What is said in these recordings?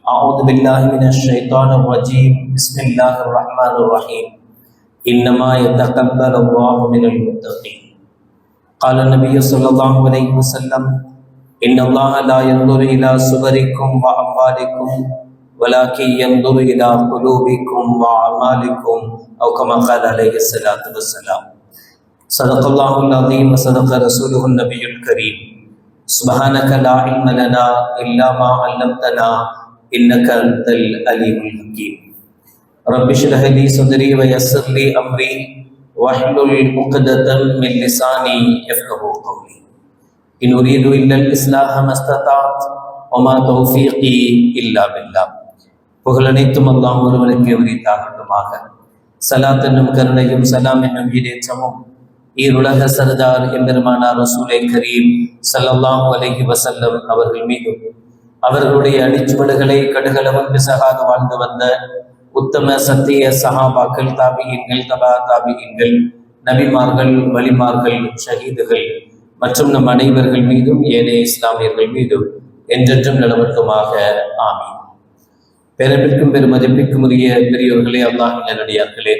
أعوذ بالله من الشيطان الرجيم. بسم الله الرحمن الرحيم. إنما يتقبل الله من المتقين. قال النبي صلى الله عليه وسلم إن الله لا ينظر إلى صوركم وأموالكم ولكن ينظر إلى قلوبكم وأعمالكم أو كما قال عليه الصلاة والسلام. صدق الله العظيم وصدق رسوله النبي الكريم. سبحانك لا علم لنا إلا ما علمتنا إنك أنت العليم الحكيم رب اشرح لي صدري ويسر لي أمري واحلل عقدة من لساني يفقه قولي إن أريد إلا الإصلاح ما استطعت وما توفيقي إلا بالله புகழனைத்தும் அல்லாஹ் ஒருவனுக்கு உரித்தாகட்டுமாக சலாத் என்னும் கருணையும் சலாம் என்னும் ஈடேற்றமும் ஈருலக சர்தார் எம்பெருமானார் ரசூலை கரீம் சல்லல்லாஹு அலைஹி வசல்லம் அவர்கள் மீதும் அவர்களுடைய அடிச்சுவடுகளை கடுகளவும் பிசகாக வாழ்ந்து வந்த உத்தம சத்திய சஹாபாக்கள் தாபியங்கள் தபா தாபியங்கள் நபிமார்கள் வலிமார்கள் ஷஹீதுகள் மற்றும் நம் அனைவர்கள் மீதும் ஏனைய இஸ்லாமியர்கள் மீதும் என்றென்றும் நிலவட்டுமாக. ஆமி பெருமிற்கும் பெருமதிப்பிற்கும் உரிய பெரியோர்களே அல்லாஹ் நல்லடியார்களே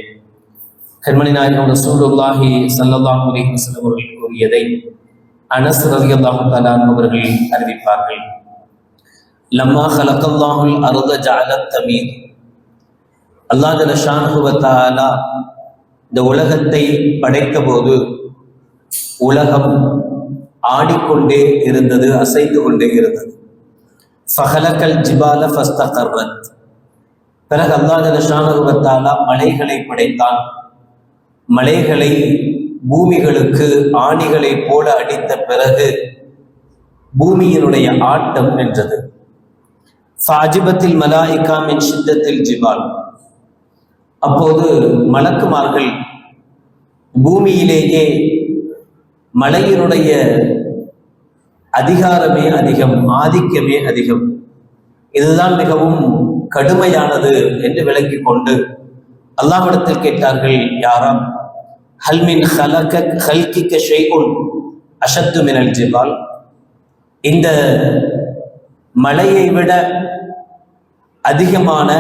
கண்மணி நாயகம் ரசூலுல்லாஹி ஸல்லல்லாஹு அலைஹி வஸல்லம் அவர்கள் கூறியதை அனஸ் ரலியல்லாஹு தஆலா அவர்கள் அறிவிப்பார்கள். லம்மா ஹலக்கல்லாஹுல் அருத ஜாலத் தமீர் அல்லாஹ் ஜல்ல இந்த உலகத்தை படைத்த போது உலகம் ஆடிக்கொண்டே இருந்தது அசைந்து கொண்டே இருந்தது. ஃபஹலக்கல் ஜிபால ஃபஸ்தகர்வத் பிறகு அல்லாஹ் ஜல்ல மலைகளை படைத்தான். மலைகளை பூமிகளுக்கு ஆணிகளை போல அடித்த பிறகு பூமியினுடைய ஆட்டம் நின்றது. ஃபாஜிபத்தில் மலாயிகா மின் சித்தத்தில் ஜிபால் அப்போது மலக்குமார்கள் பூமியிலேயே மலையினுடைய அதிகாரமே அதிகம் ஆதிக்கமே அதிகம் இதுதான் மிகவும் கடுமையானது என்று விளங்கிக் கொண்டு அல்லாஹ்விடத்தில் கேட்டார்கள் யாராம் ஹல்மின் ஹலக ஹல்கிக்க ஷெய்குன் அஷத்து மினல் ஜிபால் இந்த மலையை விட அதிகமான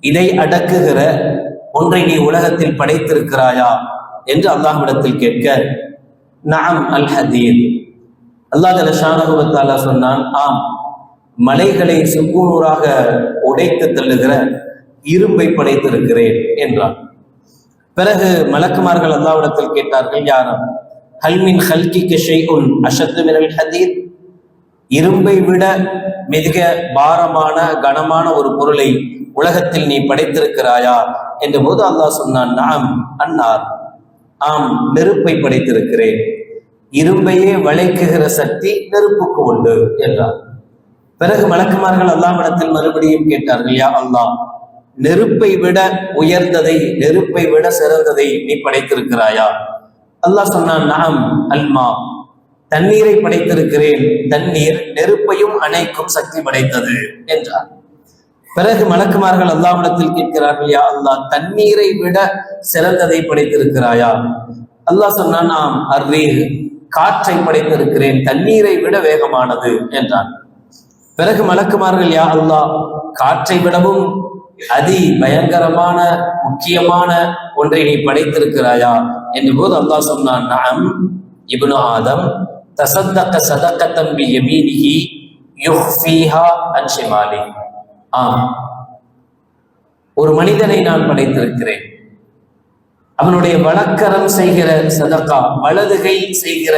இதை அடக்குகிற ஒன்றை நீ உலகத்தில் படைத்திருக்கிறாயா என்று அல்லாஹ்விடத்தில் கேட்க நாம் அல் ஹதீர் அல்லாஹ் ஷானகுவத்தாலா சொன்னான் ஆம் மலைகளை சுக்கூனூராக உடைத்து தள்ளுகிற இரும்பை படைத்திருக்கிறேன் என்றான். பிறகு மலக்குமார்கள் அல்லாவிடத்தில் கேட்டார்கள் யாரும் ஹல்மின் ஹல்கி ஷெய்குன் அஷத்து மினல் ஹதீர் இரும்பை விட மிக பாரமான கனமான ஒரு பொருளை உலகத்தில் நீ படைத்திருக்கிறாயா? என்ற போது அல்லாஹ் சொன்னான் நாம் அன்னார். ஆம் நெருப்பை படைத்திருக்கிறேன். இரும்பையே வளைக்குகிற சக்தி நெருப்புக்கு உண்டு என்றார். பிறகு மலக்குமார்கள் அல்லாவிடத்தில் மறுபடியும் கேட்டார்கள் யா அல்லாஹ் நெருப்பை விட உயர்ந்ததை நெருப்பை விட சிறந்ததை நீ படைத்திருக்கிறாயா? அல்லாஹ் சொன்னான் நாம் அல்மா தண்ணீரை படைத்திருக்கிறேன். தண்ணீர் நெருப்பையும் அணைக்கும் சக்தி படைத்தது என்றார். பிறகு மலக்குமார்கள் அல்லாவிடத்தில் கேட்கிறார்கள் யா அல்லாஹ் தண்ணீரை விட சிறந்ததை படைத்திருக்கிறாயா? அல்லாஹ் சொன்னான் ஆம் அர்ரீர் காற்றை படைத்திருக்கிறேன் தண்ணீரை விட வேகமானது என்றான். பிறகு மலக்குமார்கள் யா அல்லாஹ் காற்றை விடவும் அதி பயங்கரமான முக்கியமான ஒன்றை நீ படைத்திருக்கிறாயா? என்ற போது அல்லாஹ் சொன்னான் நாம் இபுனு ஆதம் தசத்தக்க சதக்க தம்பி யமீனிஹி யுஹ்ஃபீஹா அன் ஷிமாலி. ஆம். ஒரு மனிதனை நான் படைத்திருக்கிறேன். அவனுடைய வழக்கரம் செய்கிற சதக்கா வலதுகை செய்கிற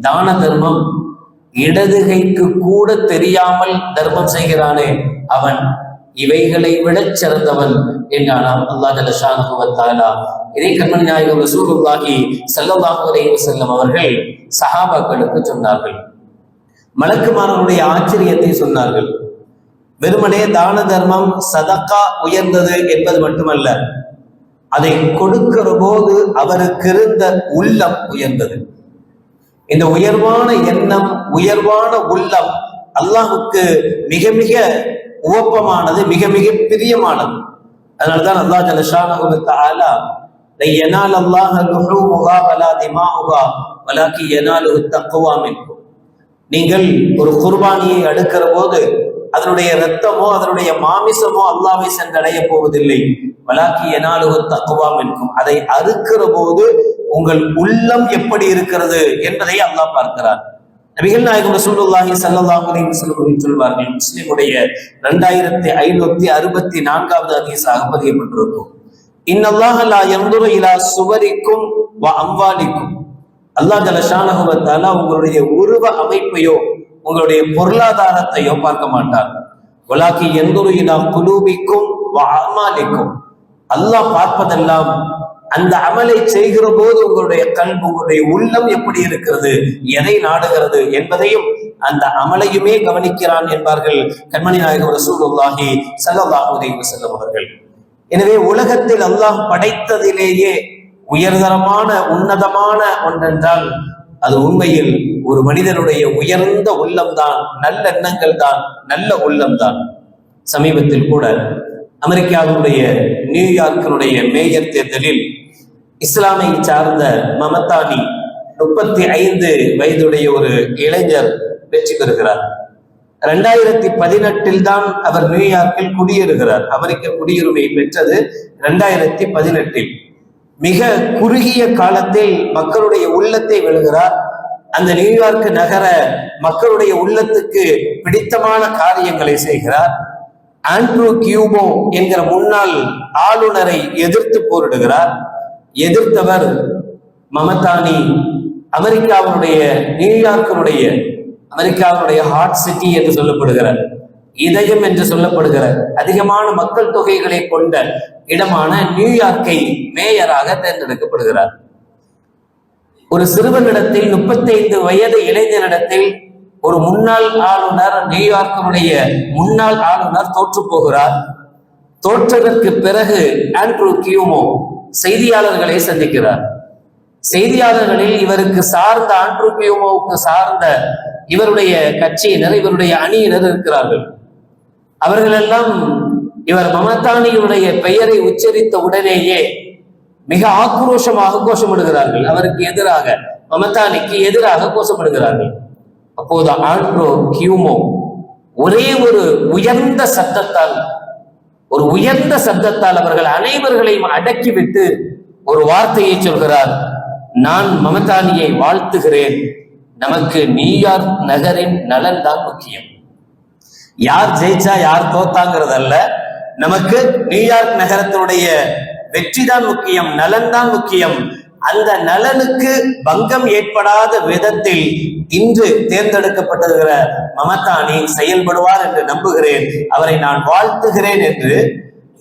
தான தர்மம் இடதுகைக்கு கூட தெரியாமல் தர்மம் செய்கிறானே அவன் இவைகளை விட சிறந்தவன் என்றானாம். அல்லாஹ் ஜலஷானுவத்தாலா இதை கண்மணி நாயகம் ரசூலுல்லாஹி ஸல்லல்லாஹு அலைஹி அவர்கள் சஹாபாக்களுக்கு சொன்னார்கள். மலக்குமாரனுடைய ஆச்சரியத்தை சொன்னார்கள். வெறுமனே தான தர்மம் சதக்கா உயர்ந்தது என்பது மட்டுமல்ல அதை கொடுக்கிற போது அவருக்கு இருந்த உள்ளம் உயர்ந்தது. இந்த உயர்வான எண்ணம் உயர்வான உள்ளம் அல்லாஹுக்கு மிக மிக உவப்பமானது மிக மிக பிரியமானது. அதனால்தான் அல்லா ஜலஷான தஆலா ஆலா எனால் அல்லாஹ் லுஹூமுஹா வலா திமாஉஹா வலாக்கி யனாலுஹு தக்குவா மின்கும். நீங்கள் ஒரு குர்பானியை அடுக்கிற போது அதனுடைய ரத்தமோ அதனுடைய மாமிசமோ அல்லாவை சென்றடைய போவதில்லை. வலாக்கி எனாலுகு தக்குவா இருக்கும் அதை அறுக்கிற போது உங்கள் உள்ளம் எப்படி இருக்கிறது என்பதை அல்லாஹ் பார்க்கிறார் நபிகள் நாயகம் ரசூலுல்லாஹி ஸல்லல்லாஹு அலைஹி வஸல்லம் சொல்வார்கள் முஸ்லிமுடைய இரண்டாயிரத்தி ஐநூத்தி அறுபத்தி நான்காவது ஹதீஸாக பதியப்பட்டிருக்கும். இன்னல்லாஹ லா யன்துரு இலா சுவரிக்கும் வ அம்வாலிக்கும். அல்லாஹ் ஜலஷானஹு வ உங்களுடைய உருவ அமைப்பையோ உங்களுடைய பொருளாதாரத்தையோ பார்க்க மாட்டார் உலாக்கி எந்தொரு இலா குலூபிக்கும் வ அமாலிக்கும் அல்லாஹ் பார்ப்பதெல்லாம் அந்த அமலை செய்கிற போது உங்களுடைய கல்வி உங்களுடைய உள்ளம் எப்படி இருக்கிறது? எதை நாடுகிறது என்பதையும் அந்த அமலையுமே கவனிக்கிறான் என்பார்கள் கண்மணி நாயகம் ரசூலுல்லாஹி ஸல்லல்லாஹு அலைஹி வஸல்லம் அவர்கள். எனவே உலகத்தில் அல்லாஹ் படைத்ததிலேயே உயர்தரமான உன்னதமான ஒன்றென்றால் அது உண்மையில் ஒரு மனிதனுடைய உயர்ந்த உள்ளம்தான் நல்ல எண்ணங்கள் தான் நல்ல உள்ளம்தான். சமீபத்தில் கூட அமெரிக்காவினுடைய நியூயார்க்கினுடைய மேயர் தேர்தலில் இஸ்லாமை சார்ந்த மமதானி முப்பத்தி ஐந்து வயதுடைய ஒரு இளைஞர் வெற்றி பெறுகிறார். ரெண்டாயிரத்தி பதினெட்டில் தான் அவர் நியூயார்க்கில் குடியேறுகிறார். அமெரிக்க குடியுரிமை பெற்றது ரெண்டாயிரத்தி பதினெட்டில். மிக குறுகிய காலத்தில் மக்களுடைய உள்ளத்தை விழுகிறார் அந்த நியூயார்க் நகர மக்களுடைய உள்ளத்துக்கு பிடித்தமான காரியங்களை செய்கிறார். ஆண்ட்ரூ கியூபோ என்கிற முன்னாள் ஆளுநரை எதிர்த்து போரிடுகிறார். எதிர்த்தவர் மமதானி. அமெரிக்காவினுடைய நியூயார்க்கினுடைய அமெரிக்காவினுடைய ஹார்ட் சிட்டி என்று சொல்லப்படுகிற இதயம் என்று சொல்லப்படுகிற அதிகமான மக்கள் தொகைகளை கொண்ட இடமான நியூயார்க்கை மேயராக தேர்ந்தெடுக்கப்படுகிறார். ஒரு சிறுவனிடத்தில் முப்பத்தைந்து வயது இளைஞனிடத்தில் ஒரு முன்னாள் ஆளுநர் நியூயார்க்கினுடைய முன்னாள் ஆளுநர் தோற்று போகிறார். தோற்றதற்கு பிறகு ஆண்ட்ரூ கியூமோ செய்தியாளர்களை சந்திக்கிறார். செய்தியாளர்களில் இவருக்கு சார்ந்த ஆண்ட்ரூபியோமோவுக்கு சார்ந்த இவருடைய கட்சியினர் இவருடைய அணியினர் இருக்கிறார்கள். அவர்களெல்லாம் இவர் மமதானியுடைய பெயரை உச்சரித்த உடனேயே மிக ஆக்ரோஷமாக கோஷமிடுகிறார்கள் அவருக்கு எதிராக மமதானிக்கு எதிராக கோஷமிடுகிறார்கள் அப்போது ஆண்ட்ரோ கியூமோ ஒரே ஒரு உயர்ந்த சத்தத்தால் ஒரு உயர்ந்த சப்தத்தால் அவர்கள் அனைவர்களையும் அடக்கிவிட்டு ஒரு வார்த்தையை சொல்கிறார் நான் மமதானியை வாழ்த்துகிறேன். நமக்கு நியூயார்க் நகரின் நலன் தான் முக்கியம். யார் ஜெயிச்சா யார் தோத்தாங்கிறதல்ல. நமக்கு நியூயார்க் நகரத்தினுடைய வெற்றி தான் முக்கியம் நலன் தான் முக்கியம். அந்த நலனுக்கு பங்கம் ஏற்படாத விதத்தில் இன்று தேர்ந்தெடுக்கப்பட்டிருக்கிற மமதானி செயல்படுவார் என்று நம்புகிறேன். அவரை நான் வாழ்த்துகிறேன் என்று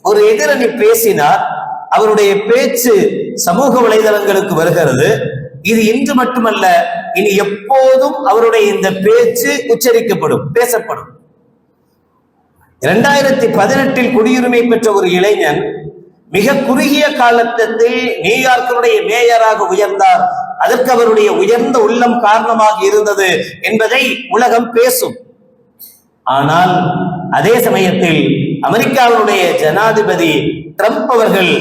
ஒரு எதிரணி பேசினார். அவருடைய பேச்சு சமூக வலைதளங்களுக்கு வருகிறது. இது இன்று மட்டுமல்ல இனி எப்போதும் அவருடைய இந்த பேச்சு உச்சரிக்கப்படும் பேசப்படும். இரண்டாயிரத்தி பதினெட்டில் குடியுரிமை பெற்ற ஒரு இளைஞன் மிக குறுகிய காலத்தில் நியூயார்க்கினுடைய மேயராக உயர்ந்தார். அதற்கு அவருடைய உயர்ந்த உள்ளம் காரணமாக இருந்தது என்பதை உலகம் பேசும். ஆனால் அதே சமயத்தில் அமெரிக்காவினுடைய ஜனாதிபதி ட்ரம்ப் அவர்கள்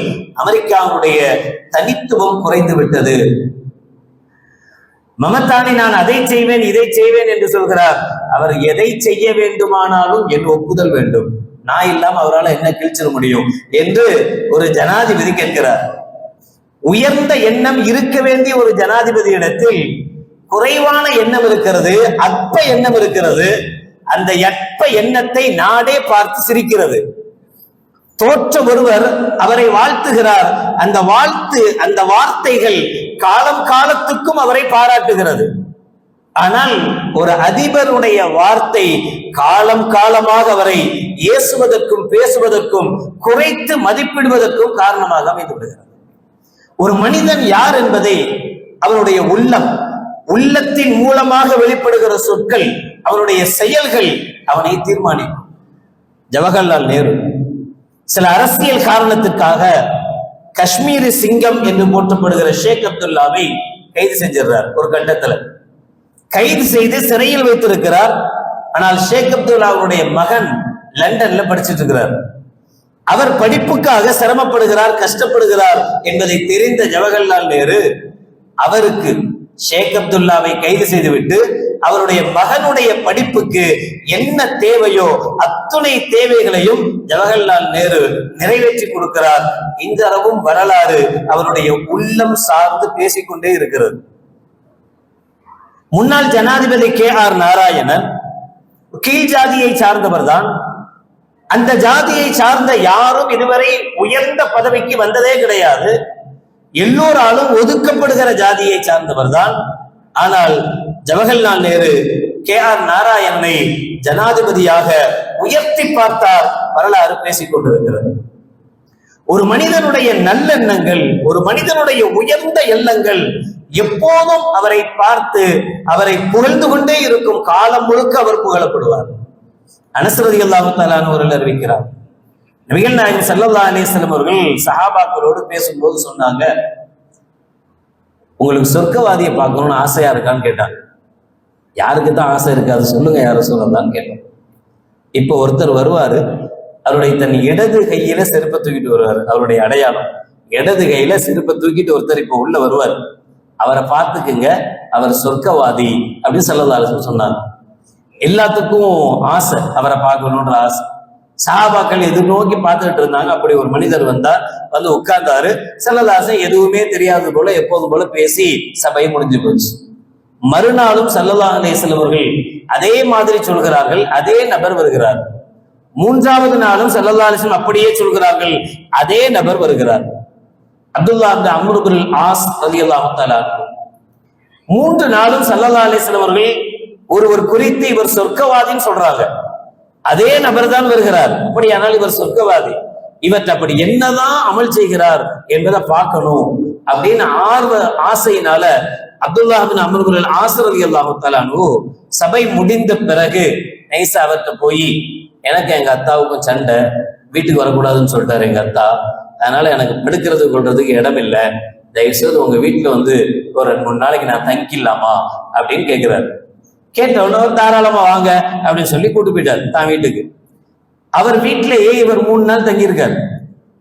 அமெரிக்காவுடைய தனித்துவம் குறைந்து விட்டது. மமதானி நான் அதை செய்வேன் இதை செய்வேன் என்று சொல்கிறார். அவர் எதை செய்ய வேண்டுமானாலும் என் ஒப்புதல் வேண்டும். நான் இல்லாம அவரால் என்ன கிழிச்சிட முடியும் என்று ஒரு ஜனாதிபதி கேட்கிறார். உயர்ந்த எண்ணம் இருக்க வேண்டிய ஒரு ஜனாதிபதி இடத்தில் குறைவான எண்ணம் இருக்கிறது அற்ப எண்ணம் இருக்கிறது அந்த அற்ப எண்ணத்தை நாடே பார்த்து சிரிக்கிறது. தோற்ற ஒருவர் அவரை வாழ்த்துகிறார். அந்த வாழ்த்து அந்த வார்த்தைகள் காலம் காலத்துக்கும் அவரை பாராட்டுகிறது. ஆனால் ஒரு அதிபருடைய வார்த்தை காலம் காலமாக அவரை ஏசுவதற்கும் பேசுவதற்கும் குறைத்து மதிப்பிடுவதற்கும் காரணமாக அமைந்து விடுகிறது ஒரு மனிதன் யார் என்பதை அவனுடைய உள்ளம் உள்ளத்தின் மூலமாக வெளிப்படுகிற சொற்கள் அவனுடைய செயல்கள் அவனை தீர்மானிக்கும். ஜவஹர்லால் நேரு சில அரசியல் காரணத்துக்காக காஷ்மீரி சிங்கம் என்று போற்றப்படுகிற ஷேக் அப்துல்லாவை கைது செஞ்சிடுறார் ஒரு கட்டத்துல கைது செய்து சிறையில் வைத்திருக்கிறார். ஆனால் ஷேக் அப்துல்லா அவருடைய மகன் லண்டன்ல படிச்சிட்டு இருக்கிறார் அவர் படிப்புக்காக சிரமப்படுகிறார் கஷ்டப்படுகிறார் என்பதை தெரிந்த ஜவஹர்லால் நேரு அவருக்கு ஷேக் அப்துல்லாவை கைது செய்துவிட்டு அவருடைய மகனுடைய படிப்புக்கு என்ன தேவையோ அத்துணை தேவைகளையும் ஜவஹர்லால் நேரு நிறைவேற்றி கொடுக்கிறார். இன்றளவும் வரலாறு அவருடைய உள்ளம் சார்ந்து பேசிக்கொண்டே இருக்கிறது. முன்னாள் ஜனாதிபதி கே ஆர் நாராயணன் கீழ் ஜாதியை சார்ந்தவர் தான் அந்த ஜாதியை சார்ந்த யாரும் இதுவரை உயர்ந்த பதவிக்கு வந்ததே கிடையாது. எல்லோராலும் ஒதுக்கப்படுகிற ஜாதியை சார்ந்தவர் தான் ஆனால் ஜவஹர்லால் நேரு கே ஆர் நாராயணனை ஜனாதிபதியாக உயர்த்தி பார்த்தார் வரலாறு பேசிக் கொண்டிருக்கிறது. ஒரு மனிதனுடைய நல்லெண்ணங்கள் ஒரு மனிதனுடைய உயர்ந்த எண்ணங்கள் எப்போதும் அவரை பார்த்து அவரை புகழ்ந்து கொண்டே இருக்கும் காலம் முழுக்க அவர் புகழப்படுவார். அனசரதி ஒரு அறிவிக்கிறார். நபிகள் நாயகம் சல்லல்லா அலிஸ்லம் அவர்கள் சஹாபாக்களோடு பேசும்போது சொன்னாங்க உங்களுக்கு சொர்க்கவாதியை பார்க்கணும்னு ஆசையா இருக்கான்னு கேட்டாங்க. யாருக்கு தான் ஆசை இருக்காது சொல்லுங்க யாரும் சொல்லலான்னு கேட்டோம். இப்போ ஒருத்தர் வருவாரு அவருடைய தன் இடது கையில செருப்பை தூக்கிட்டு வருவார் அவருடைய அடையாளம். இடது கையில செருப்பை தூக்கிட்டு ஒருத்தர் இப்போ உள்ள வருவார். அவரை பார்த்துக்குங்க அவர் சொர்க்கவாதி அப்படின்னு சொல்லலாம் சொன்னார். எல்லாத்துக்கும் ஆசை அவரை பார்க்கணுன்ற ஆசை. சாபாக்கள் எதிர்நோக்கி பார்த்துட்டு இருந்தாங்க அப்படி ஒரு மனிதர் வந்தார் வந்து உட்கார்ந்தாரு. செல்லதாசன் எதுவுமே தெரியாது போல எப்போதும் போல பேசி சபை முடிஞ்சு போச்சு. மறுநாளும் சல்லல்லா அலேசல் அதே மாதிரி சொல்கிறார்கள் அதே நபர் வருகிறார். மூன்றாவது நாளும் சல்லல்லா அலிஸ்லம் அப்படியே சொல்கிறார்கள் அதே நபர் வருகிறார். அப்துல்லா அந்த அம்ருபுல் ஆஸ் ரதி மூன்று நாளும் சல்லல்லா அலிஸ்லம் அவர்கள் ஒருவர் குறித்து இவர் சொர்க்கவாதின்னு சொல்றாங்க. அதே நபர் தான் வருகிறார். அப்படியானால் இவர் சொர்க்கவாதி. இவற்றை அப்படி என்னதான் அமல் செய்கிறார் என்பதை பார்க்கணும் அப்படின்னு ஆர்வ ஆசையினால அப்துல்லாஹின் அமர்வுகள் ஆசிரதி அல்லாஹு சபை முடிந்த பிறகு நைசா அவர்கிட்ட போய் எனக்கு எங்க அத்தாவுக்கும் சண்டை வீட்டுக்கு வரக்கூடாதுன்னு சொல்லிட்டாரு எங்க அத்தா. அதனால எனக்கு படுக்கிறது கொள்றதுக்கு இடம் இல்லை தயவுசெய்து உங்க வீட்டுல வந்து ஒரு ரெண்டு மூணு நாளைக்கு நான் தங்கிக்கலாமா அப்படின்னு கேட்கிறாரு கேட்டவன தாராளமா வாங்க அப்படின்னு சொல்லி கூட்டு போயிட்டார் தான் வீட்டுக்கு. அவர் வீட்டிலேயே இவர் மூணு நாள் தங்கியிருக்காரு.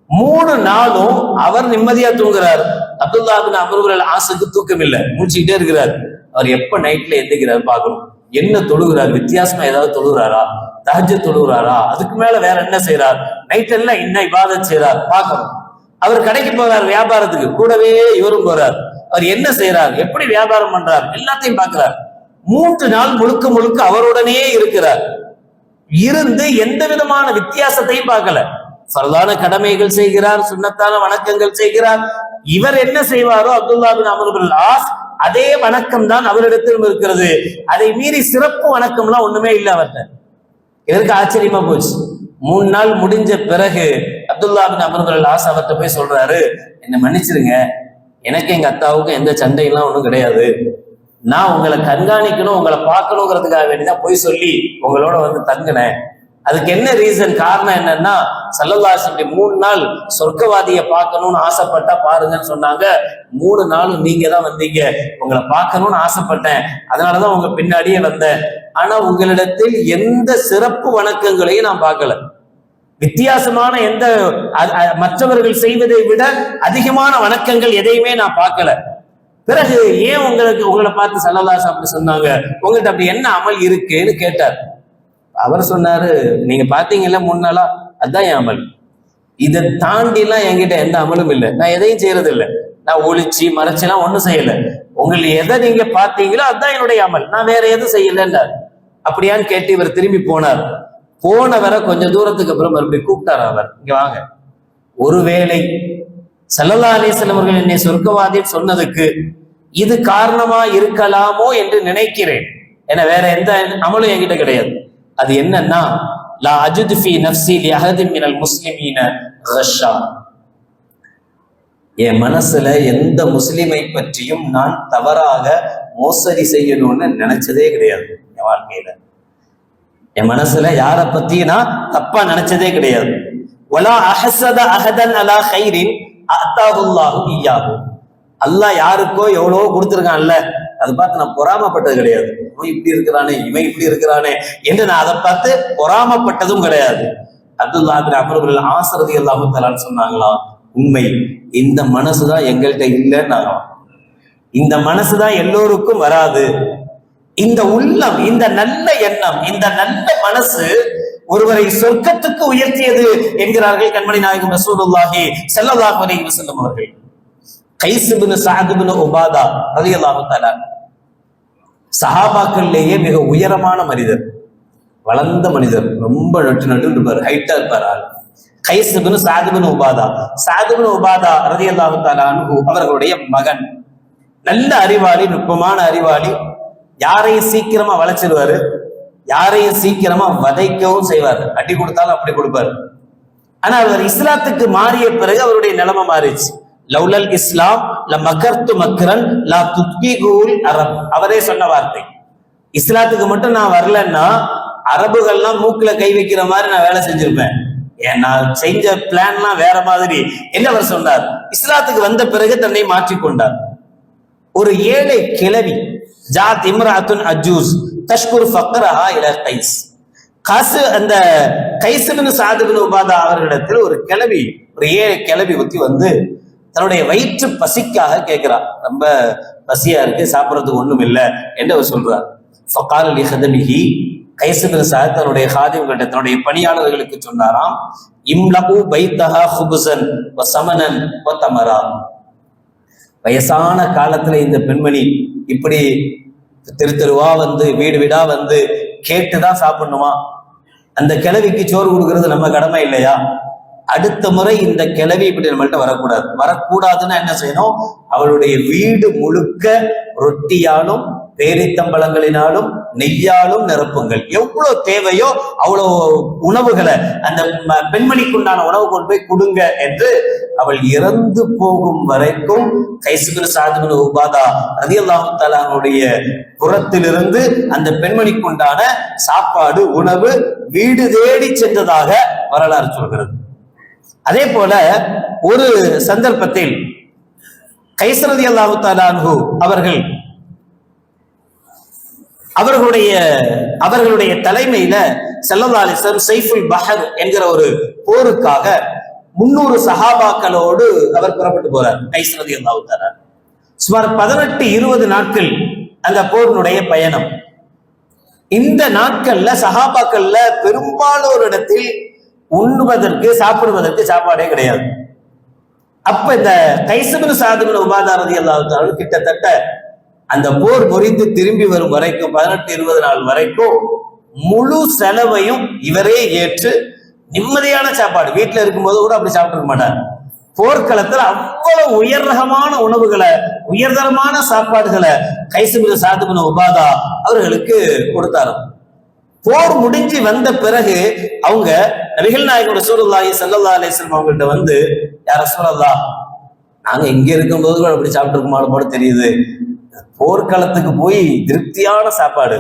மூணு நாளும் அவர் நிம்மதியா தூங்குறாரு. அப்துல்லா பின் அமருகுரல் ஆசுக்கு தூக்கம் இல்லை முடிச்சுக்கிட்டே இருக்கிறார். அவர் எப்ப நைட்ல எந்திக்கிறார் பார்க்கணும். என்ன தொழுகிறார்? வித்தியாசமா ஏதாவது தொழுகிறாரா? தஹஜ தொழுகிறாரா? அதுக்கு மேல வேற என்ன செய்யறார் நைட் எல்லாம் என்ன இபாதம் செய்யறார் பார்க்கணும். அவர் கடைக்கு போறார் வியாபாரத்துக்கு. கூடவே இவரும் போறார். அவர் என்ன செய்யறார் எப்படி வியாபாரம் பண்றார்? எல்லாத்தையும் பார்க்கிறார். மூன்று நாள் முழுக்க முழுக்க அவருடனே இருக்கிறார். இருந்து எந்த விதமான வித்தியாசத்தையும் பார்க்கல. சரதான கடமைகள் செய்கிறார் சுண்ணத்தான வணக்கங்கள் செய்கிறார். இவர் என்ன செய்வாரோ அப்துல்லா பின் அமருபுல் ஆஸ் அதே வணக்கம் தான் அவரிடத்திலும் இருக்கிறது. அதை மீறி சிறப்பு வணக்கம்லாம் ஒண்ணுமே இல்லை அவர்கிட்ட இதற்கு ஆச்சரியமா போச்சு? மூணு நாள் முடிஞ்ச பிறகு அப்துல்லாபின் அமர்வர்கள் ஆசை அவர்கிட்ட போய் சொல்றாரு என்ன மன்னிச்சிருங்க. எனக்கு எங்க அத்தாவுக்கும் எந்த சண்டையெல்லாம் ஒன்றும் கிடையாது. நான் உங்களை கண்காணிக்கணும் உங்களை பார்க்கணுங்கிறதுக்காக வேண்டிதான் போய் சொல்லி உங்களோட வந்து தங்கினேன். அதுக்கு என்ன ரீசன் காரணம் என்னன்னா சல்லல்லாசனுடைய மூணு நாள் சொர்க்கவாதியை பார்க்கணும்னு ஆசைப்பட்டா பாருங்கன்னு சொன்னாங்க. மூணு நாளும் நீங்க தான் வந்தீங்க. உங்களை பார்க்கணும்னு ஆசைப்பட்டேன். அதனாலதான் உங்க பின்னாடியே வந்தேன். ஆனா உங்களிடத்தில் எந்த சிறப்பு வணக்கங்களையும் நான் பார்க்கல. வித்தியாசமான எந்த மற்றவர்கள் செய்வதை விட அதிகமான வணக்கங்கள் எதையுமே நான் பார்க்கல. பிறகு ஏன் உங்களுக்கு உங்களை பார்த்து சல்லல்லாஸ் அப்படி சொன்னாங்க? உங்கள்கிட்ட அப்படி என்ன அமல் இருக்குன்னு கேட்டார். அவர் சொன்னாரு நீங்க பாத்தீங்கல்ல முன்னாலா அதுதான் என் அமல். இதை தாண்டிலாம் என்கிட்ட எந்த அமலும் இல்லை. நான் எதையும் செய்யறது இல்லை நான் ஒழிச்சு மறைச்செல்லாம் ஒன்றும் செய்யல. உங்களை எதை நீங்க பார்த்தீங்களோ அதுதான் என்னுடைய அமல். நான் வேற எதுவும் செய்யலன்றார் அப்படியான்னு கேட்டு இவர் திரும்பி போனார். போனவரை கொஞ்சம் தூரத்துக்கு அப்புறம் மறுபடியும் கூப்பிட்டார் அவர். இங்க வாங்க. ஒருவேளை சல்லல்லா அலிஸ்லாம் அவர்கள் என்னை சொர்க்கவாதின்னு சொன்னதுக்கு இது காரணமா இருக்கலாமோ என்று நினைக்கிறேன். என வேற எந்த அமலும் என்கிட்ட கிடையாது. அது என்னன்னா லா அஜுத் ஃபி நஃப்ஸி லி மினல் முஸ்லிமீன ரஷ்ஷா. என் மனசுல எந்த முஸ்லிமை பற்றியும் நான் தவறாக மோசடி செய்யணும்னு நினைச்சதே கிடையாது என் வாழ்க்கையில. என் மனசுல யாரை பத்தியும் நான் தப்பா நினைச்சதே கிடையாது. ஒலா அஹசத அஹதன் அலா ஹைரின் அத்தாஹுல்லாஹு ஈயாஹு. அல்லாஹ் யாருக்கோ எவ்வளவோ கொடுத்துருக்கான்ல அதை பார்த்து நான் பொறாமப்பட்டது கிடையாது. இவன் இப்படி இருக்கிறானே இவன் இப்படி இருக்கிறானே என்று நான் அதை பார்த்து பொறாமப்பட்டதும் கிடையாது. அப்துல்லா பின் அமருபில் ஆசரதி அல்லாஹு தலான்னு உண்மை. இந்த மனசுதான் எங்கள்கிட்ட இல்லைன்னு இந்த மனசுதான் எல்லோருக்கும் வராது. இந்த உள்ளம் இந்த நல்ல எண்ணம் இந்த நல்ல மனசு ஒருவரை சொர்க்கத்துக்கு உயர்த்தியது என்கிறார்கள் கண்மணி நாயகம் ரசூலுல்லாஹி செல்லதாக அலைஹி வஸல்லம் அவர்கள். கைஸ் இப்னு சஅத் ரதி உபாதா சஹாபாக்கள்லேயே மிக உயரமான மனிதர் வளர்ந்த மனிதர் ரொம்ப நட்டு நட்டு இருப்பார் ஹைட்டா இருப்பார் ஆள் கைஸ் சாதுபின் உபாதா சாதுபின் உபாதா ரதி அல்லாஹு தாலானு அவர்களுடைய மகன் நல்ல அறிவாளி நுட்பமான அறிவாளி யாரையும் சீக்கிரமா வளைச்சிருவாரு யாரையும் சீக்கிரமா வதைக்கவும் செய்வார் அடி கொடுத்தாலும் அப்படி கொடுப்பாரு ஆனா அவர் இஸ்லாத்துக்கு மாறிய பிறகு அவருடைய நிலைமை மாறிச்சு லவ்லல் இஸ்லாம் ல மகர்த்து மக்கரன் லா துத்கீகூல் அரப். அவரே சொன்ன வார்த்தை. இஸ்லாத்துக்கு மட்டும் நான் வரலன்னா அரபுகள்லாம் மூக்குல கை வைக்கிற மாதிரி நான் வேலை செஞ்சிருப்பேன். ஏன் நான் செஞ்ச பிளான்லாம் வேற மாதிரி. என்ன அவர் சொன்னார்? இஸ்லாத்துக்கு வந்த பிறகு தன்னை மாற்றிக்கொண்டார் ஒரு ஏழை கிளவி ஜாத் இம்ராத்துன் அஜூஸ் தஷ்குர் ஃபக்ரஹா இல கைஸ். காசு அந்த கைசுபின் சாதுபின் உபாதா அவர்களிடத்தில் ஒரு கிளவி ஒரு ஏழை கிளவி ஒத்தி வந்து தன்னுடைய வயிற்று பசிக்காக கேட்கிறார் ரொம்ப பசியா இருக்கு சாப்பிட்றதுக்கு ஒண்ணும் இல்லை என்று அவர் சொல்றார். ஃபகால் அலி ஹதமிஹி கைசுபின் சாத் தன்னுடைய ஹாதிம்கிட்ட தன்னுடைய பணியாளர்களுக்கு சொன்னாராம் இம்லகு பைத்தஹா ஹுபுசன் வ சமனன் தமரா வயசான காலத்துல இந்த பெண்மணி இப்படி தெரு தெருவா வந்து வீடு வீடா வந்து கேட்டுதான் சாப்பிடணுமா? அந்த கிழவிக்கு சோறு கொடுக்கறது நம்ம கடமை இல்லையா? அடுத்த முறை இந்த கிளவி இப்படி நம்மள்ட்ட வரக்கூடாது. வரக்கூடாதுன்னா என்ன செய்யணும்? அவளுடைய வீடு முழுக்க ரொட்டியாலும் பேரித்தம்பளங்களினாலும் நெய்யாலும் நிரப்புங்கள். எவ்வளவு தேவையோ அவ்வளோ உணவுகளை அந்த பெண்மணிக்குண்டான உணவு கொண்டு போய் கொடுங்க என்று அவள் இறந்து போகும் வரைக்கும் கைசுபின் சாதுபின் உபாதா ரதியல்லாஹு தலானுடைய புறத்திலிருந்து அந்த பெண்மணிக்குண்டான சாப்பாடு உணவு வீடு தேடி சென்றதாக வரலாறு சொல்கிறது. அதே போல ஒரு சந்தர்ப்பத்தில் கைசரதி அல்லாஹு தாலான்ஹு அவர்கள் அவர்களுடைய அவர்களுடைய தலைமையில செல்லல்லா அலிஸ்லாம் சைஃபுல் பஹர் என்கிற ஒரு போருக்காக முன்னூறு சஹாபாக்களோடு அவர் புறப்பட்டு போறார் கைசரதி அல்லாஹு தாலா சுமார் பதினெட்டு இருபது நாட்கள் அந்த போரினுடைய பயணம். இந்த நாட்கள்ல சஹாபாக்கள்ல பெரும்பாலோரிடத்தில் உண்ணுவதற்கு சாப்பிடுவதற்கு சாப்பாடே கிடையாது. அப்ப இந்த கைசபின் சாதுபின் உபாதாரதி அல்லாஹ் கிட்டத்தட்ட அந்த போர் முறிந்து திரும்பி வரும் வரைக்கும் பதினெட்டு இருபது நாள் வரைக்கும் முழு செலவையும் இவரே ஏற்று நிம்மதியான சாப்பாடு. வீட்டில் இருக்கும்போது கூட அப்படி சாப்பிட்டு மாட்டார். போர்க்களத்துல அவ்வளவு உயர் ரகமான உணவுகளை உயர்தரமான சாப்பாடுகளை கைசுபின் சாதுமின உபாதா அவர்களுக்கு கொடுத்தாரு போர் முடிஞ்சு வந்த பிறகு அவங்க நபிகள் நாயகோட சூழல்லாஹி சல்லல்லா அலிஸ்லாம் அவங்கள்ட்ட வந்து யார சூழல்லா நாங்க இங்க இருக்கும்போது கூட அப்படி சாப்பிட்டு போல தெரியுது. போர்க்களத்துக்கு போய் திருப்தியான சாப்பாடு.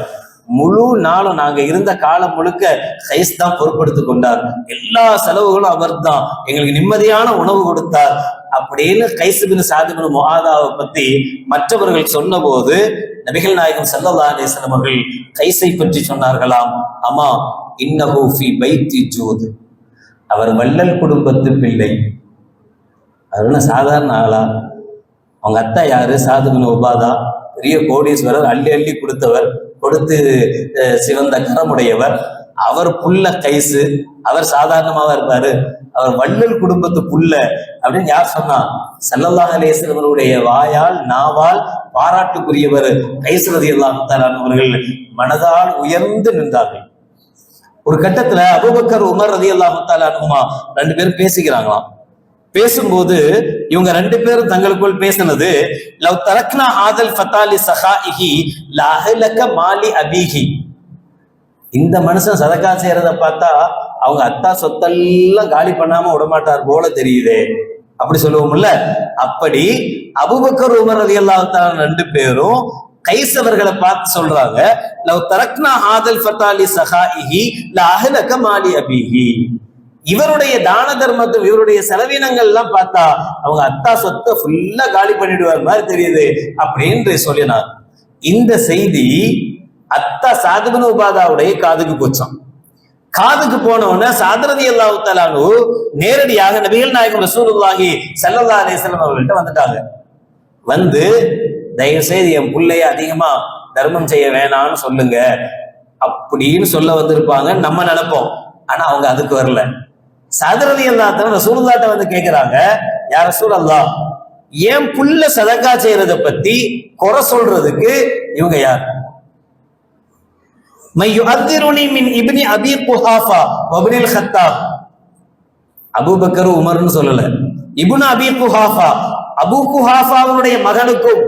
முழு நாளும் நாங்க இருந்த காலம் முழுக்க கைஸ் தான் பொறுப்படுத்திக் கொண்டார். எல்லா செலவுகளும் அவர்தான் எங்களுக்கு நிம்மதியான உணவு கொடுத்தார். அப்படின்னு கைசுபின் சாதிபின் முகாதாவை பத்தி மற்றவர்கள் சொன்னபோது நபிகள் நாயகம் ஸல்லல்லாஹு அலைஹி அவர்கள் கைசை பற்றி சொன்னார்களாம் அம்மா இன்னஹு பைத்தி ஜோது. அவர் வள்ளல் குடும்பத்து பிள்ளை. அவர் சாதாரண ஆளா? அவங்க அத்தா யாரு? சாதுகுன உபாதா? பெரிய கோடீஸ்வரர் அள்ளி அள்ளி கொடுத்தவர் கொடுத்து சிவந்த கரமுடையவர். அவர் புல்ல கைசு அவர் சாதாரணமாக இருப்பாரு? அவர் வள்ளல் குடும்பத்து புல்ல அப்படின்னு யார் சொன்னா? சல்லல்லாஹு அலைஹி அவருடைய வாயால் நாவால் பாராட்டுக்குரியவர் கைசரதி அல்லாஹ் அவர்கள் மனதால் உயர்ந்து நின்றார்கள். ஒரு கட்டத்துல அபுபக்கர் உமர் ரதி அல்லாஹாலுமா ரெண்டு பேரும் பேசிக்கிறாங்களாம் பேசும்போது இவங்க ரெண்டு பேரும் தங்களுக்குள் பேசினது லவ் தரக்னா ஆதல் ஃபத்தாலி சஹாஹி லஹலக மாலி அபீஹி. இந்த மனுஷன் சதக்கா செய்யறத பார்த்தா அவங்க அத்தா சொத்தெல்லாம் காலி பண்ணாம விடமாட்டார் போல தெரியுதே. அப்படி சொல்லுவோம்ல. அப்படி அபுபக்கர் உமர் ரதி ரெண்டு பேரும் கைசவர்களை பார்த்து சொல்றாங்க லவ் தரக்னா ஆதல் ஃபத்தாலி சஹாஇஹி அஹலக மாலி அபிஹி. இவருடைய தான தர்மத்தை இவருடைய செலவினங்கள் எல்லாம் பார்த்தா அவங்க அத்தா சொத்தை ஃபுல்லா காலி பண்ணிடுவார் மாதிரி தெரியுது அப்படின்னு சொல்லினார் இந்த செய்தி அத்தா சாதுபன உபாதாவுடைய காதுக்கு போச்சான் காதுக்கு போனவுடனே சாதரதி அல்லாஹு தலானு நேரடியாக நபிகள் நாயகம் ரசூலுல்லாஹி சல்லல்லா அலிஸ்லாம் அவர்கள்ட்ட வந்துட்டாங்க. வந்து தயவு செய்து என் பிள்ளைய அதிகமா தர்மம் செய்ய வேணாம்னு சொல்லுங்க. அப்படின்னு சொல்ல வந்திருப்பாங்க. நம்ம நினைப்போம். ஆனா அவங்க அதுக்கு வரல. சதரதி அல்லாத்தன ரசூலுல்லாட்ட வந்து கேட்கிறாங்க யார் ரசூல் அல்லா என் புள்ள சதக்கா செய்யறத பத்தி குறை சொல்றதுக்கு இவங்க யார்? அபூபக்கர் உமர்னு சொல்லல. இப்னு அபி குஹாஃபா அபு குஹாஃபாவுடைய மகனுக்கும்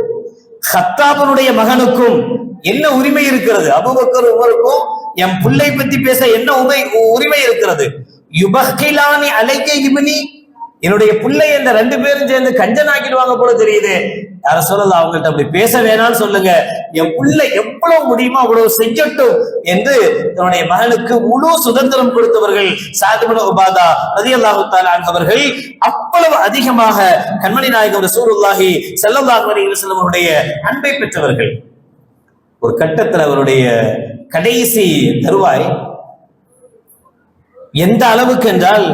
ஹத்தாபனுடைய மகனுக்கும் என்ன உரிமை இருக்கிறது? அபூபக்கர் உமருக்கும் என் பிள்ளை பத்தி பேச என்ன உமை உரிமை இருக்கிறது? யுபஹிலானி அலைக்க இபினி என்னுடைய பிள்ளை இந்த ரெண்டு பேரும் சேர்ந்து கஞ்சனாக்கிடுவாங்க போல தெரியுது. யார சொல்லல அவங்கள்ட்ட அப்படி பேச வேணாம்னு சொல்லுங்க. என் பிள்ளை எவ்வளவு முடியுமோ அவ்வளவு செய்யட்டும் என்று தன்னுடைய மகனுக்கு முழு சுதந்திரம் கொடுத்தவர்கள் சாதிபன உபாதா ரதி அல்லாஹு அவர்கள் அவ்வளவு அதிகமாக கண்மணி நாயகம் ரசூலுல்லாஹி செல்லல்லாஹ் அலைஹி வஸல்லம் அவருடைய அன்பை பெற்றவர்கள். ஒரு கட்டத்தில் அவருடைய கடைசி தருவாய் எந்த அளவுக்கு என்றால்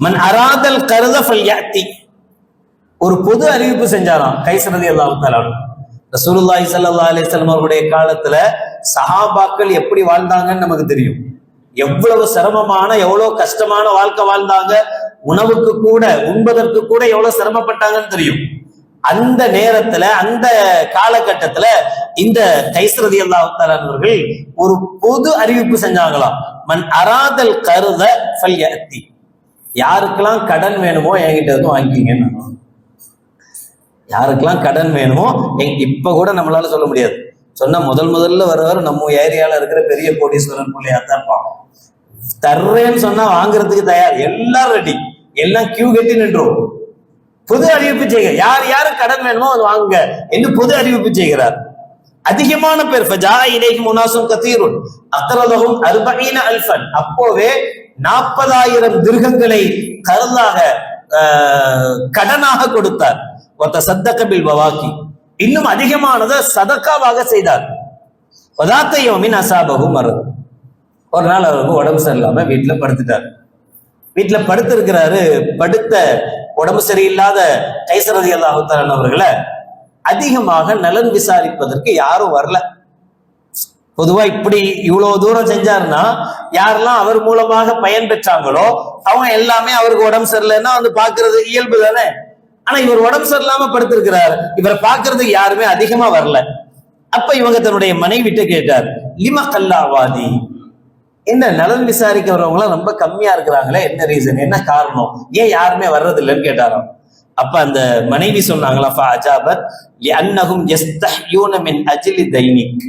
மன் அராதல் கருத யாத்தி ஒரு பொது அறிவிப்பு செஞ்சாராம் கைசரதி அல்லாஹாலும் ரசூலுல்லாஹி ஸல்லல்லாஹு அலைஹி வஸல்லம் அவருடைய காலத்துல சஹாபாக்கள் எப்படி வாழ்ந்தாங்கன்னு நமக்கு தெரியும். எவ்வளவு சிரமமான எவ்வளவு கஷ்டமான வாழ்க்கை வாழ்ந்தாங்க உணவுக்கு கூட உண்பதற்கு கூட எவ்வளவு சிரமப்பட்டாங்கன்னு தெரியும். அந்த நேரத்துல அந்த காலகட்டத்துல இந்த கைசரதி அல்லாஹாலவர்கள் ஒரு பொது அறிவிப்பு செஞ்சாங்களாம். மன் அராதல் கருத ஃபல்யத்தி. யாருக்கெல்லாம் கடன் வேணுமோ என்கிட்ட வந்து வாங்கிக்கீங்கன்னு யாருக்கெல்லாம் கடன் வேணுமோ எங் இப்ப கூட நம்மளால சொல்ல முடியாது. சொன்னா முதல் முதல்ல வரவர் நம்ம ஏரியால இருக்கிற பெரிய கோடீஸ்வரன் பிள்ளையா தான் இருப்பான் தர்றேன்னு சொன்னா வாங்குறதுக்கு தயார். எல்லாரும் ரெடி எல்லாம் கியூ கட்டி நின்றோம் புது அறிவிப்பு செய்கிறார் யார் யாரு கடன் வேணுமோ அது வாங்குங்க. என்று புது அறிவிப்பு செய்கிறார். அதிகமான பேர். ஃபஜா முனாசும் கத்தீருன். அத்தரலகும் அருபகீன அல்ஃபன். அப்போவே நாற்பதாயிரம் திருகங்களை கருதாக கடனாக கொடுத்தார். ஒத்த சத்தகபில் பவாக்கி இன்னும் அதிகமானதை சதக்காவாக செய்தார். பதாத்தையோமின் அசாபகும் மருந்து ஒரு நாள் அவருக்கு உடம்பு சரியில்லாம வீட்டுல படுத்துட்டார். வீட்டுல படுத்திருக்கிறாரு படுத்த உடம்பு சரியில்லாத கைசரதி அல்லாஹுத்தாரன் அவர்களை அதிகமாக நலன் விசாரிப்பதற்கு யாரும் வரல. பொதுவா இப்படி இவ்வளவு தூரம் செஞ்சாருன்னா யாரெல்லாம் அவர் மூலமாக பயன் பெற்றாங்களோ அவங்க எல்லாமே அவருக்கு உடம்பு சரியில்லைன்னா வந்து பாக்குறது இயல்பு தானே? ஆனா இவர் உடம்பு சரியில்லாம படுத்திருக்கிறார். இவரை பாக்குறதுக்கு யாருமே அதிகமா வரல. அப்ப இவங்க தன்னுடைய மனைவிட்ட கேட்டார் லிம கல்லாவாதி? என்ன நலன் விசாரிக்கிறவங்களாம் ரொம்ப கம்மியா இருக்கிறாங்களே? என்ன ரீசன் என்ன காரணம்? ஏன் யாருமே வர்றது இல்லைன்னு கேட்டாராம். அப்ப அந்த மனைவி சொன்னாங்களா ஃபா அஜாபத் அன்னகும் யஸ்தஹ்யூன அஜிலி தைனிக்.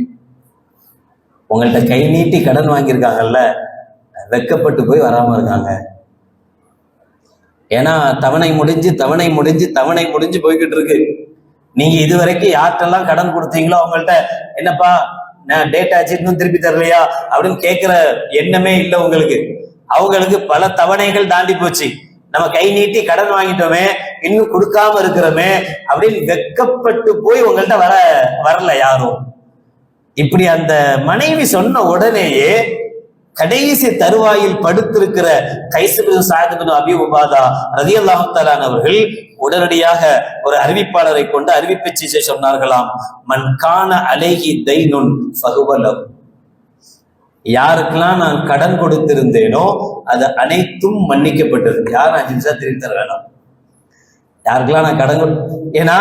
உங்கள்ட்ட கை நீட்டி கடன் வாங்கியிருக்காங்கல்ல வெக்கப்பட்டு போய் வராம இருக்காங்க. ஏன்னா தவணை முடிஞ்சு தவணை முடிஞ்சு தவணை முடிஞ்சு போய்கிட்டு இருக்கு. நீங்க இது வரைக்கும் யார்கிட்டெல்லாம் கடன் கொடுத்தீங்களோ அவங்கள்ட்ட என்னப்பா நான் டேட் ஆச்சுன்னு இன்னும் திருப்பி தரலையா? அப்படின்னு கேட்கிற எண்ணமே இல்லை உங்களுக்கு. அவங்களுக்கு பல தவணைகள் தாண்டி போச்சு. நம்ம கை நீட்டி கடன் வாங்கிட்டோமே இன்னும் கொடுக்காம இருக்கிறோமே அப்படின்னு வெக்கப்பட்டு போய் உங்கள்கிட்ட வர வரல யாரும் இப்படி அந்த மனைவி சொன்ன உடனேயே கடைசி தருவாயில் படுத்திருக்கிற கைசபின் சாதிபின் அபி உபாதா ரதி அல்லாஹாலான் அவர்கள் உடனடியாக ஒரு அறிவிப்பாளரை கொண்டு அறிவிப்பு செய்ய சொன்னார்களாம். மன்கான காண அலேஹி தைனுன் ஃபகுவலம் யாருக்கெல்லாம் நான் கடன் கொடுத்திருந்தேனோ அது அனைத்தும் மன்னிக்கப்பட்டது யார் அஞ்சு நிமிஷம் திருப்பி வேணாம் யாருக்கெல்லாம் நான் கடன் ஏன்னா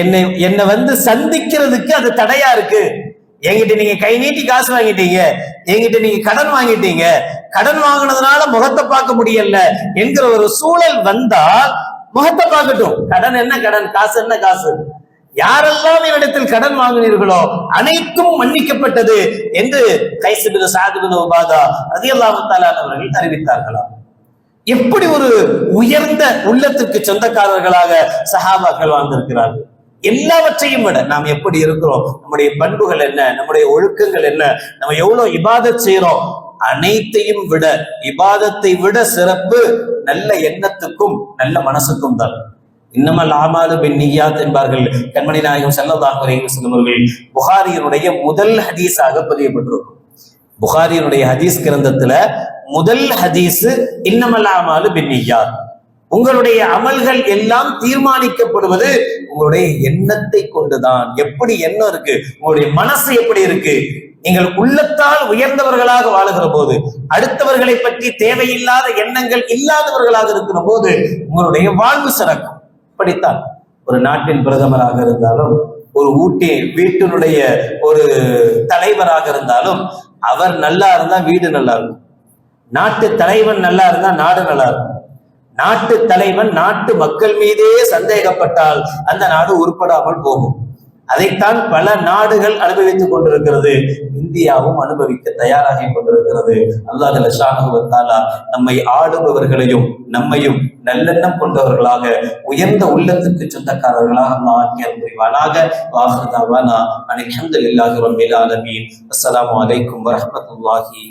என்னை என்னை வந்து சந்திக்கிறதுக்கு அது தடையா இருக்கு. என்கிட்ட நீங்க கை நீட்டி காசு வாங்கிட்டீங்க. என்கிட்ட நீங்க கடன் வாங்கிட்டீங்க. கடன் வாங்கினதுனால முகத்தை பார்க்க முடியல என்கிற ஒரு சூழல் வந்தால் முகத்தை பார்க்கட்டும். கடன் என்ன கடன்? காசு என்ன காசு? யாரெல்லாம் இடத்தில் கடன் வாங்கினீர்களோ அனைத்தும் மன்னிக்கப்பட்டது என்று கைசுபின் சாதுபின் உபாதா ரதியல்லாஹு தஆலா அவர்கள் அறிவித்தார்களாம். எப்படி ஒரு உயர்ந்த உள்ளத்துக்கு சொந்தக்காரர்களாக சஹாபாக்கள் வாழ்ந்திருக்கிறார்கள்? எல்லாவற்றையும் விட நாம் எப்படி இருக்கிறோம்? நம்முடைய பண்புகள் என்ன? நம்முடைய ஒழுக்கங்கள் என்ன? நம்ம எவ்வளவு இபாதத் செய்யறோம் அனைத்தையும் விட இபாதத்தை விட சிறப்பு நல்ல எண்ணத்துக்கும் நல்ல மனசுக்கும் தான். இன்னமல் ஆமாலு பின் நியாத் என்பார்கள் கண்மணி நாயகம் செல்லதாக வரைக்கும் புகாரியனுடைய முதல் ஹதீஸாக பதியப்பட்டிருக்கும். புகாரியனுடைய ஹதீஸ் கிரந்தத்துல முதல் ஹதீஸு இன்னமல் பின்னியார் உங்களுடைய அமல்கள் எல்லாம் தீர்மானிக்கப்படுவது உங்களுடைய எண்ணத்தை கொண்டுதான். எப்படி எண்ணம் இருக்கு? உங்களுடைய மனசு எப்படி இருக்கு? நீங்கள் உள்ளத்தால் உயர்ந்தவர்களாக வாழுகிற போது அடுத்தவர்களை பற்றி தேவையில்லாத எண்ணங்கள் இல்லாதவர்களாக இருக்கிற போது உங்களுடைய வாழ்வு சிறக்கும். இப்படித்தான் ஒரு நாட்டின் பிரதமராக இருந்தாலும் ஒரு ஊட்டி வீட்டினுடைய ஒரு தலைவராக இருந்தாலும் அவர் நல்லா இருந்தா வீடு நல்லா இருக்கும். நாட்டு தலைவன் நல்லா இருந்தா நாடு நல்லா இருக்கும். நாட்டு தலைவன் நாட்டு மக்கள் மீதே சந்தேகப்பட்டால் அந்த நாடு உருப்படாமல் போகும். அதைத்தான் பல நாடுகள் அனுபவித்துக் கொண்டிருக்கிறது. இந்தியாவும் அனுபவிக்க தயாராகி கொண்டிருக்கிறது. அல்லாஹ் ஷானுவத்தாலா நம்மை ஆளுபவர்களையும் நம்மையும் நல்லெண்ணம் கொண்டவர்களாக உயர்ந்த உள்ளத்துக்கு சொந்தக்காரர்களாக அல்லாஹ் ஆக்கிய புரிவானாக. வாஹதாவானா அனில் அஹமதுல்லாஹி ரப்பில் ஆலமீன். அஸ்ஸலாமு அலைக்கும் வரஹ்மத்துல்லாஹி